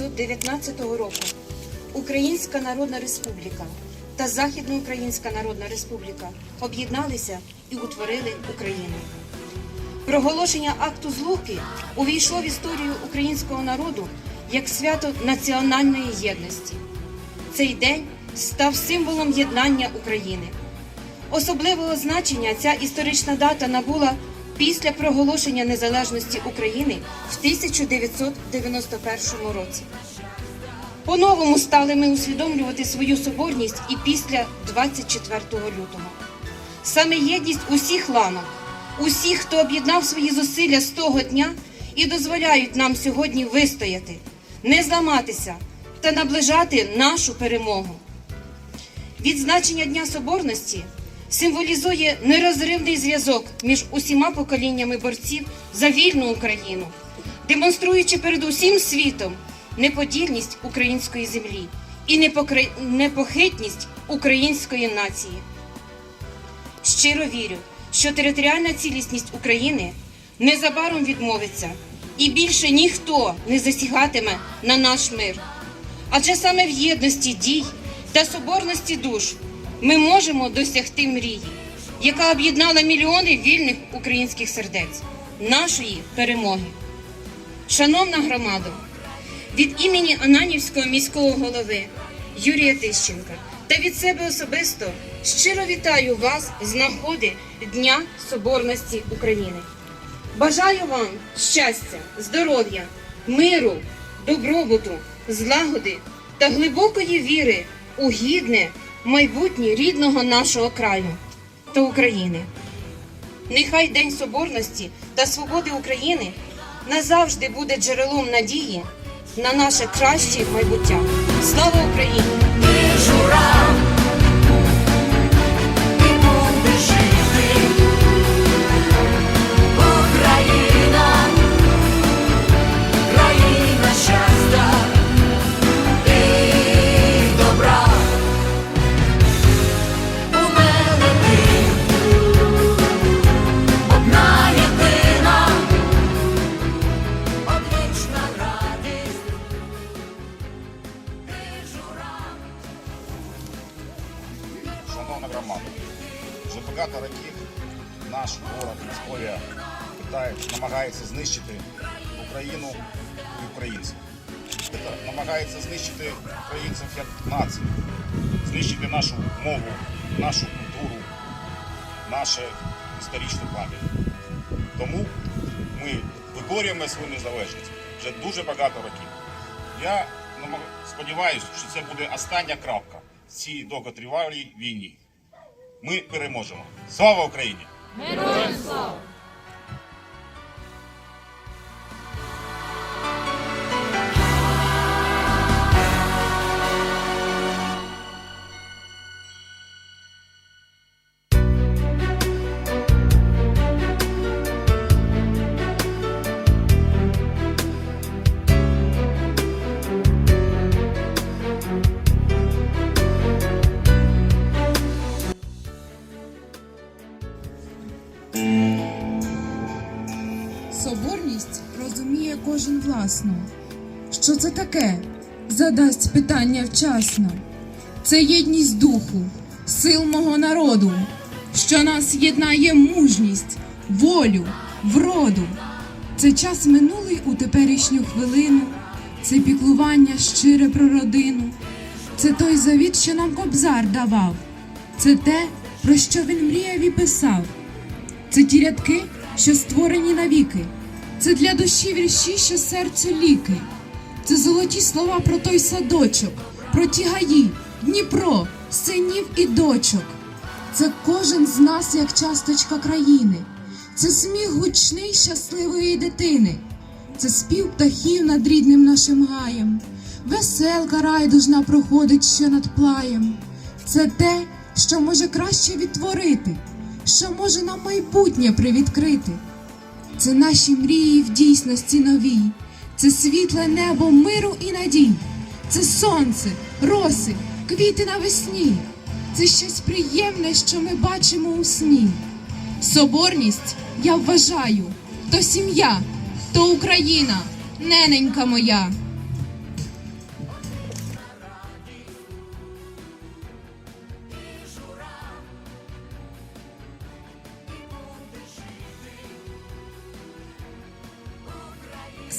1919 року Українська Народна Республіка та Західноукраїнська Народна Республіка об'єдналися і утворили Україну. Проголошення акту злуки увійшло в історію українського народу як свято національної єдності. Цей день став символом єднання України. Особливого значення ця історична дата набула після проголошення незалежності України в 1991 році. По-новому стали ми усвідомлювати свою соборність і після 24 лютого. Саме єдність усіх ланок, усіх, хто об'єднав свої зусилля з того дня і дозволяють нам сьогодні вистояти, не зламатися та наближати нашу перемогу. Відзначення Дня Соборності символізує нерозривний зв'язок між усіма поколіннями борців за вільну Україну, демонструючи перед усім світом неподільність української землі і непохитність української нації. Щиро вірю, що територіальна цілісність України незабаром відмовиться, і більше ніхто не засігатиме на наш мир. Адже саме в єдності дій та соборності душ ми можемо досягти мрії, яка об'єднала мільйони вільних українських сердець, нашої перемоги. Шановна громада, від імені Ананівського міського голови Юрія Тищенка та від себе особисто щиро вітаю вас з нагоди Дня Соборності України. Бажаю вам щастя, здоров'я, миру, добробуту, злагоди та глибокої віри у гідне майбутнє рідного нашого краю та України. Нехай День Соборності та свободи України назавжди буде джерелом надії на наше краще майбуття. Слава Україні! Громада, вже багато років наш ворог Московія питає, намагається знищити Україну і українців. Намагається знищити українців як націю, знищити нашу мову, нашу культуру, нашу історичну пам'ять. Тому ми виборюємо свою незалежність вже дуже багато років. Я сподіваюся, що це буде остання крапка в цій довготривалій війні. Ми переможемо. Слава Україні! Соборність кожен власно. Що це таке? Задасть питання вчасно. Це єдність духу, сил мого народу, що нас єднає мужність, волю, вроду. Це час минулий у теперішню хвилину, це піклування щире про родину, це той завіт, що нам кобзар давав, це те, про що він мріяв і писав. Це ті рядки, що створені навіки. Це для душі вірші, що серцю ліки. Це золоті слова про той садочок, про ті гаї, Дніпро, синів і дочок. Це кожен з нас, як часточка країни. Це сміх гучний щасливої дитини. Це спів птахів над рідним нашим гаєм. Веселка райдужна проходить ще над плаєм. Це те, що може краще відтворити, що може нам майбутнє привідкрити. Це наші мрії в дійсності новій, це світле небо миру і надій, це сонце, роси, квіти навесні, це щось приємне, що ми бачимо у сні. Соборність я вважаю, то сім'я, то Україна, нененька моя.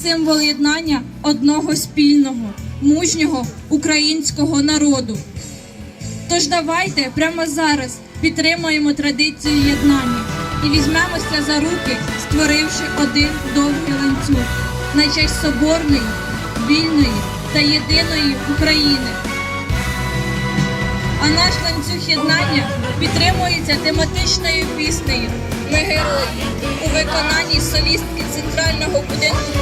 Символ єднання одного спільного, мужнього українського народу. Тож давайте прямо зараз підтримаємо традицію єднання і візьмемося за руки, створивши один довгий ланцюг на честь соборної, вільної та єдиної України. А наш ланцюг єднання підтримується тематичною піснею Ми герої у виконанні солістки Центрального будинку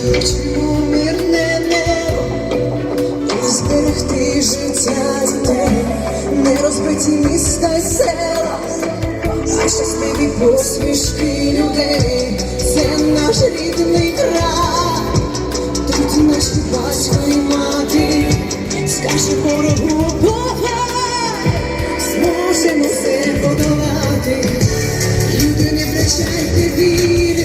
Хочемо мирне небо і зберегти життя дітей, не розбиті міста й села, а щасливі посмішки людей. Це наш рідний край, тут наші батько і мати, скаже ворогу бувай, зможемо все подолати. Люди не втрачайте віри,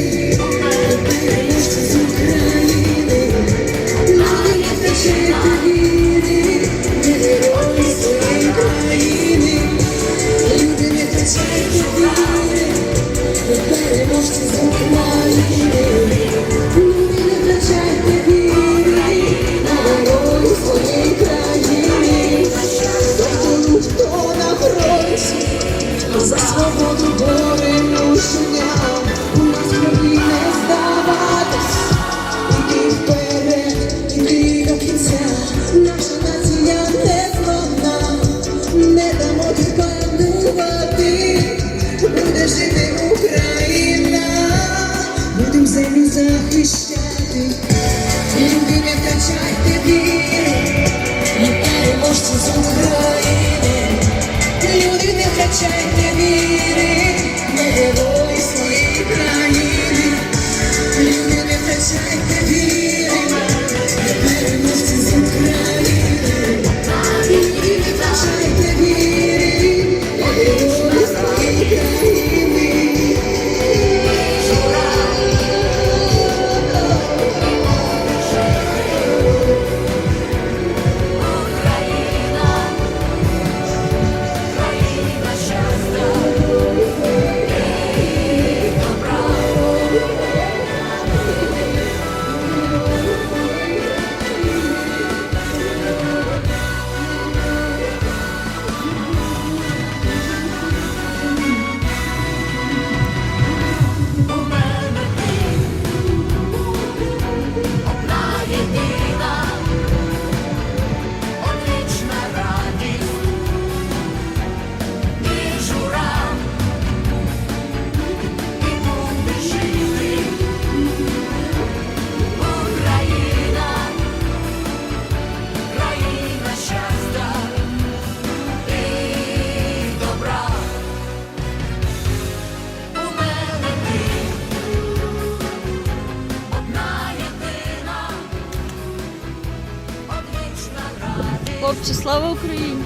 Люди не втрачайте віри, Хлопці, слава Україні!